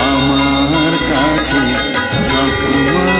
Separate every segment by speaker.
Speaker 1: আমার কাছে ঠাকুমা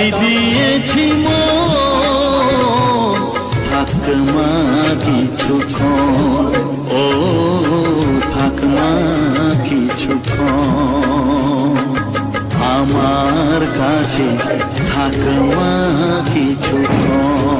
Speaker 1: তাই দিয়েছি থাক মা ও থাক মা কিছুক্ষণ আমার কাছে থাক মা কিছুক্ষণ